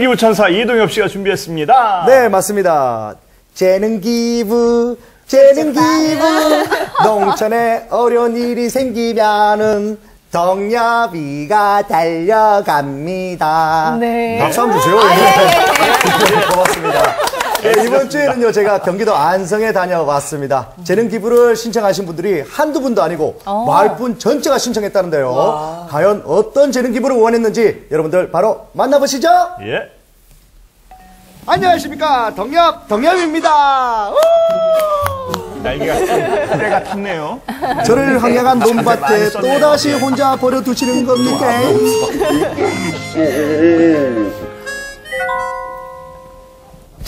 기부 천사 이동엽 씨가 준비했습니다. 네, 맞습니다. 재능 기부, 재능 기부. 농촌에 어려운 일이 생기면은 덕야비가 달려갑니다. 네. 박수 한번 주세요. 네, 고맙습니다. 네, 이번 주에는요, 제가 경기도 안성에 다녀왔습니다. 재능 기부를 신청하신 분들이 한두 분도 아니고 마을분 전체가 신청했다는데요. 과연 어떤 재능 기부를 원했는지 여러분들 바로 만나보시죠. 예. 안녕하십니까. 덕엽, 덕엽입니다. 우! 날개가 좀 때가 탔네요. 저를 황량한 많이 논밭에 썼네요. 또다시 혼자 버려두시는 겁니까?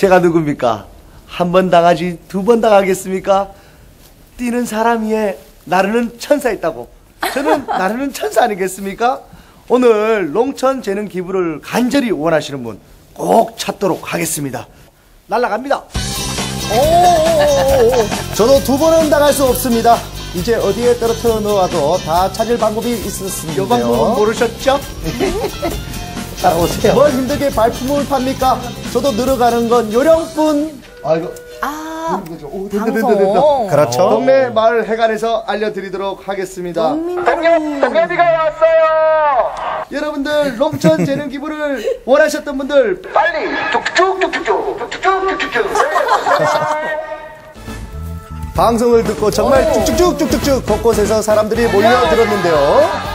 제가 누굽니까? 한 번 당하지 두 번 당하겠습니까? 뛰는 사람 위에 나르는 천사 있다고. 저는 나르는 천사 아니겠습니까? 오늘 농촌 재능 기부를 간절히 원하시는 분 꼭 찾도록 하겠습니다. 날라갑니다. 저도 두 번은 당할 수 없습니다. 이제 어디에 떨어뜨려 놓아도 다 찾을 방법이 있었습니다. 이 방법은 모르셨죠? 따라오세요. 뭘 힘들게 발품을 팝니까? 저도 늘어가는 건 요령뿐. 아이고. 아, 오, 방송. 그렇죠. 동네 마을 해관에서 알려드리도록 하겠습니다. 동엽이가 왔어요. 여러분들 농촌 재능 기부를 원하셨던 분들 빨리 뚝뚝뚝뚝뚝 뚝뚝뚝뚝뚝. 방송을 듣고 정말 쭉쭉쭉쭉쭉쭉 곳곳에서 사람들이 몰려들었는데요.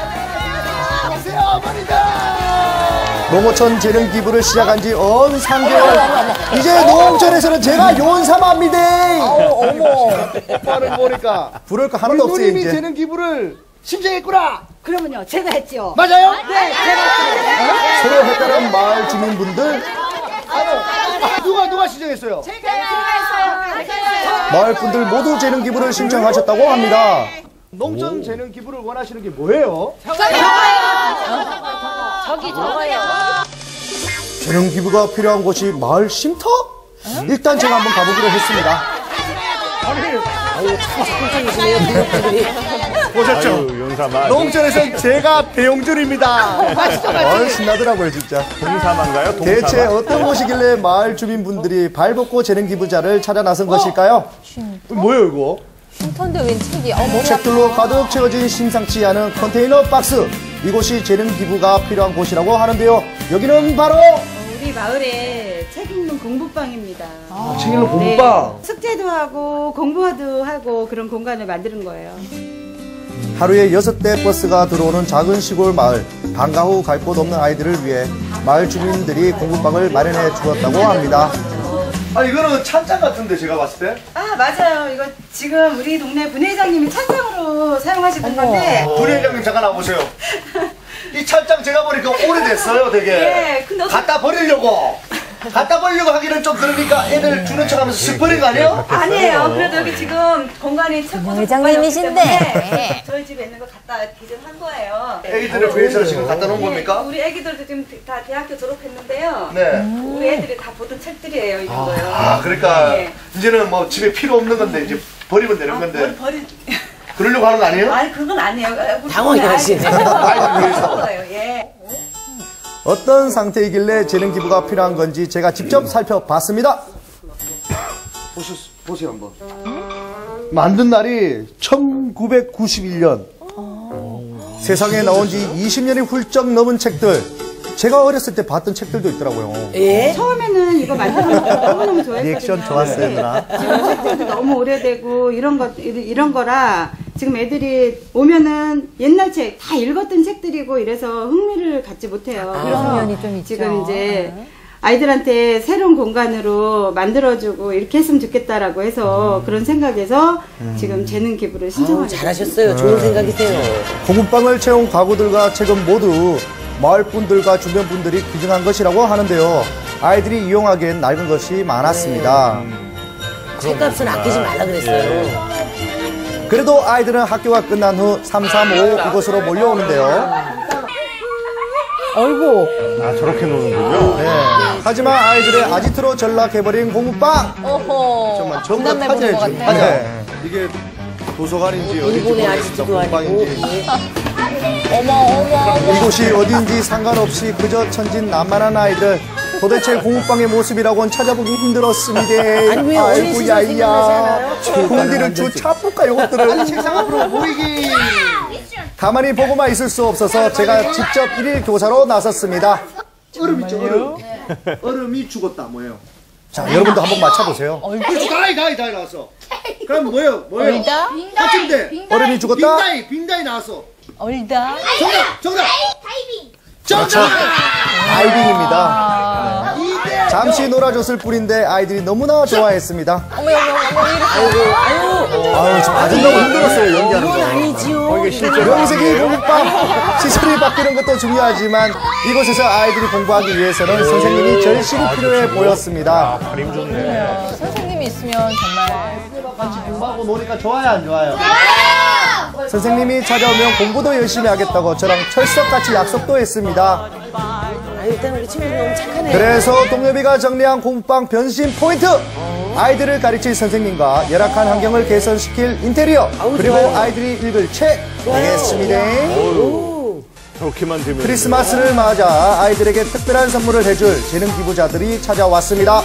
농어촌 재능 기부를 시작한 지 언 3개월. 이제 농촌에서는 제가 요원삼합니다. 어머. 오빠는 보니까 부를 거 하나도 없어요, 누님이 이제. 재능 기부를 신청했구나. 그러면요, 제가 했죠. 맞아요? 네, 제가 했어요. 서로 헷갈린 마을 주민분들, 누가 누가 신청했어요? 마을 분들 모두 재능 기부를 신청하셨다고 합니다. 농촌 재능 기부를 원하시는 게 뭐예요? 저 기 저거요. 재능 기부가 필요한 곳이 마을 쉼터? 일단 제가 한번 가보기로 했습니다. 보셨죠? 아유, 용사만. 농촌에서 제가 배용준입니다. 얼 신나더라고요, 진짜. 동사만가요? 동사만? 대체 어떤 곳이길래 마을 주민분들이 발벗고 재능 기부자를 찾아 나선 것일까요? 뭐예요, 이거? 흉터인데 웬 책이? 어, 머리 책들로 가득 채워진 심상치 않은 컨테이너 박스. 이곳이 재능 기부가 필요한 곳이라고 하는데요. 여기는 바로 우리 마을에 책 읽는 공부방입니다. 책 읽는 공부방. 숙제도 하고 공부도 하고 그런 공간을 만드는 거예요. 하루에 여섯 대 버스가 들어오는 작은 시골 마을. 방과 후 갈 곳 없는 아이들을 위해 마을 주민들이 공부방을 마련해 주었다고 합니다. 아, 이거는 찬장 같은데, 제가 봤을 때? 아 맞아요. 이거 지금 우리 동네 분회장님이 찬장으로 사용하시는 건데. 부회장님 잠깐 와보세요. 이 찬장 제가 보니까 오래됐어요, 되게. 예, 근데 어떻게- 갖다 버리려고. 갖다 버리려고 하기는 좀 그러니까 애들 주는 척 하면서 쓱 버린 거 아니에요? 아니에요. 그래도 여기 지금 공간이 책 보존 회장님이신데. 때문에 저희 집에 있는 거 갖다 기증한 거예요. 애기들을 위해서 지금 갖다 놓은 겁니까? 우리 애기들도 지금 다 대학교 졸업했는데요. 네. 우리 애들이 다 보던 책들이에요, 이런 거요. 아, 그러니까 예. 이제는 뭐 집에 필요 없는 건데 이제 버리면 되는 아, 건데 뭘 버리... 그러려고 하는 거 아니에요? 아니 그건 아니에요. 당황이 하시네. 아이들 위해서. 거예요. 예. 어떤 상태이길래 재능 기부가 필요한 건지 제가 직접 살펴봤습니다. 보시, 보세요 한번. 만든 날이 1991년. 세상에 나온 지 20년이 훌쩍 넘은 책들. 제가 어렸을 때 봤던 책들도 있더라고요. 처음에는 이거 만드는 거 너무너무 좋아했거든요. 리액션 좋았어요, 누나. 지금 책들도 너무 오래되고 이런 거 이런 거라 지금 애들이 오면은 옛날 책 다 읽었던 책들이고 이래서 흥미를 갖지 못해요. 그런 면이 좀 있죠. 지금 이제 아이들한테 새로운 공간으로 만들어주고 이렇게 했으면 좋겠다라고 해서 그런 생각에서 지금 재능 기부를 됐어요. 잘하셨어요. 좋은 생각이세요. 공부방을 채운 가구들과 책은 모두 마을 분들과 주변 분들이 기증한 것이라고 하는데요. 아이들이 이용하기엔 낡은 것이 많았습니다. 책값은 아끼지 말라 그랬어요. 그래도 아이들은 학교가 끝난 후 335 이곳으로 몰려오는데요. 어이구. 아, 저렇게 노는군요. 네. 하지만 아이들의 아지트로 전락해버린 공부방. 어허. 정말 것 지금. 같아. 네. 이게 도서관인지. 아지트도 아니고. 공부방인지. 어머, 어머, 어머. 이곳이 어딘지 상관없이 그저 천진 난만한 아이들 도대체 공부방의 모습이라고는 찾아보기 힘들었습니다. 아니, 생각나지 않아요? 공디를 주 차볼까 이것들을 책상 앞으로 모이기. 가만히 보고만 있을 수 없어서 제가 직접 일일 교사로 나섰습니다. 얼음 있죠, 얼음. 얼음이 죽었다, 뭐예요? 자, 여러분도 한번 맞춰보세요. 그렇지, 가이, 가이, 가이 나왔어. 그럼 뭐예요, 뭐예요? 얼다? 맞춤대. 얼음이 죽었다? 빙다이, 빙다이 나왔어. 얼다? 정답, 정답. 정답! 다이빙입니다. 잠시 놀아줬을 뿐인데 아이들이 너무나 좋아했습니다. 어머, 어머, 어머, 이렇게. 아유, 저 아주 너무 힘들었어요, 연기하는 이건 거. 아니지요. 명색이 공부방 시설이 바뀌는 것도 중요하지만 이곳에서 아이들이 공부하기 위해서는 선생님이 절실히 필요해 보였습니다. 그림 좋네. 선생님이 있으면 정말. 공부하고 노니까 좋아요, 안 좋아요? 선생님이 찾아오면 공부도 열심히 하겠다고 저랑 철석같이 약속도 했습니다. 아, 일단 우리 친구들 너무 착하네. 그래서 동엽이가 정리한 공부방 변신 포인트! 아이들을 가르칠 선생님과 열악한 환경을 개선시킬 인테리어 그리고 아이들이 읽을 책 되겠습니다. 되면. 크리스마스를 맞아 아이들에게 특별한 선물을 해줄 재능 기부자들이 찾아왔습니다.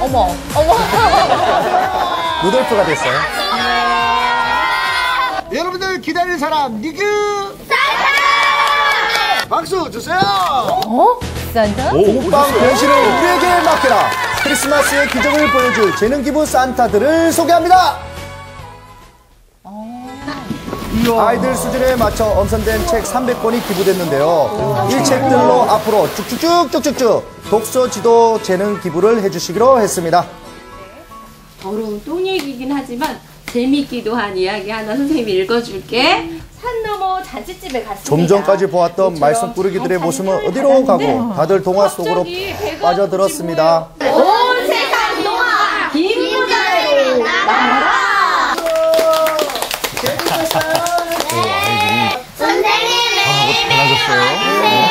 어머, 어머. 루돌프가 됐어요. 여러분들 기다리는 사람, 니그! 박수 주세요! 어? 산타? 공부방 변신을 우리에게 맡겨라. 크리스마스의 기적을 보여줄 재능 기부 산타들을 소개합니다. 아이들 수준에 맞춰 엄선된 책 300권이 기부됐는데요. 이 책들로 앞으로 쭉쭉쭉쭉쭉쭉 독서 지도 재능 기부를 해주시기로 했습니다. 더러운 똥 얘기긴 하지만 재밌기도 한 이야기 하나 선생님이 읽어줄게. 산 넘어 잔치집에 갔습니다. 좀 전까지 보았던 말썽 꾸러기들의 모습은 어디로 가고 다들 동화 속으로 빠져들었습니다. 온 세상 동화 김부자로 나라.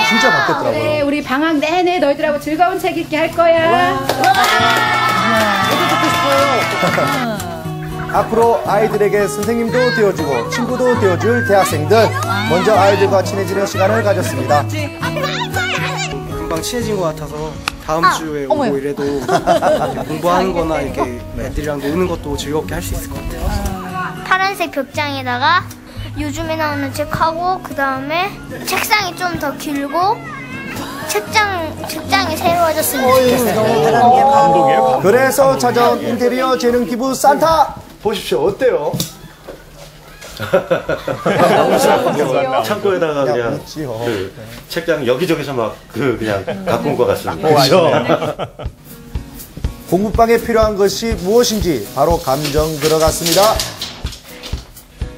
진짜 바뀌었더라고요. 네, 우리 방학 내내 너희들하고 즐거운 책 읽기 할 거야. 앞으로 아이들에게 선생님도 되어주고 친구도 되어줄 대학생들 먼저 아이들과 친해지는 시간을 가졌습니다. 금방 친해진 것 같아서 다음 주에 오고 어머요. 이래도 공부하는 거나 이렇게 애들이랑 노는 것도 즐겁게 할 수 있을 것 같아요. 파란색 벽장에다가 요즘에 나오는 책하고 그 다음에 책상이 좀 더 길고 책장 책장이 새로워졌으면 좋겠어요. 감독이에요. 그래서 찾아온 인테리어 재능 기부 산타 보십시오, 어때요? 창고에다가 야, 그냥 웃지요. 그 책장 여기저기서 막 그 그냥 갖고 온 것 같습니다. 그렇죠. 공부방에 필요한 것이 무엇인지 바로 감정 들어갔습니다.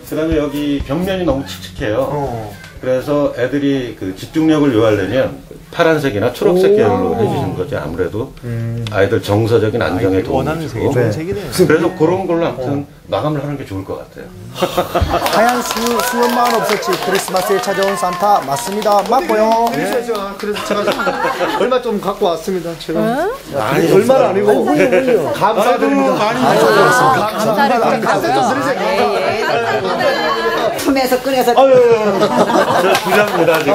그다음에 여기 벽면이 너무 칙칙해요. 그래서 애들이 그 집중력을 요하려면 파란색이나 초록색 계열로 해주시는 거죠. 아무래도 아이들 정서적인 안정에 도움이 원하는 색이 되고. 색이네요. 그래서 그런 걸로 아무튼 마감을 하는 게 좋을 것 같아요. 하얀 수, 수염만 없었지 크리스마스에 찾아온 산타 맞습니다. 맞고요. 그래서 제가, 그래서 제가 좀 얼마 좀 갖고 왔습니다, 제가. 많이 얼마는 아니고. 감사드립니다. 감사를 드린다고요? 품에서 꺼내서 저 부자입니다 지금.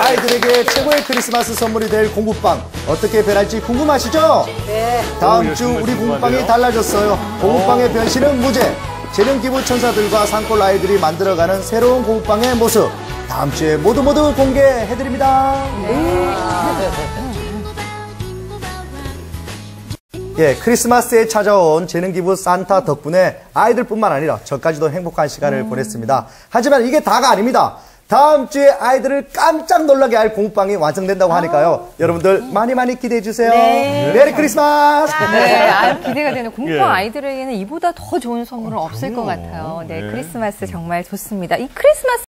아이들에게 최고의 크리스마스 선물이 될 공부방 어떻게 변할지 궁금하시죠? 네. 다음 주 우리 공부방이 달라졌어요. 공부방의 변신은 무죄. 재능 기부 천사들과 산골 아이들이 만들어가는 새로운 공부방의 모습. 다음 주에 모두 모두 공개해드립니다. 예, 크리스마스에 찾아온 재능 기부 산타 덕분에 아이들뿐만 아니라 저까지도 행복한 시간을 보냈습니다. 하지만 이게 다가 아닙니다. 다음 주에 아이들을 깜짝 놀라게 할 공부방이 완성된다고 하니까요. 여러분들 많이 많이 기대해 주세요. 메리 크리스마스! 네, 아유, 기대가 되는 공부방 예. 아이들에게는 이보다 더 좋은 선물은 없을 것 같아요. 네, 크리스마스 정말 좋습니다. 이 크리스마스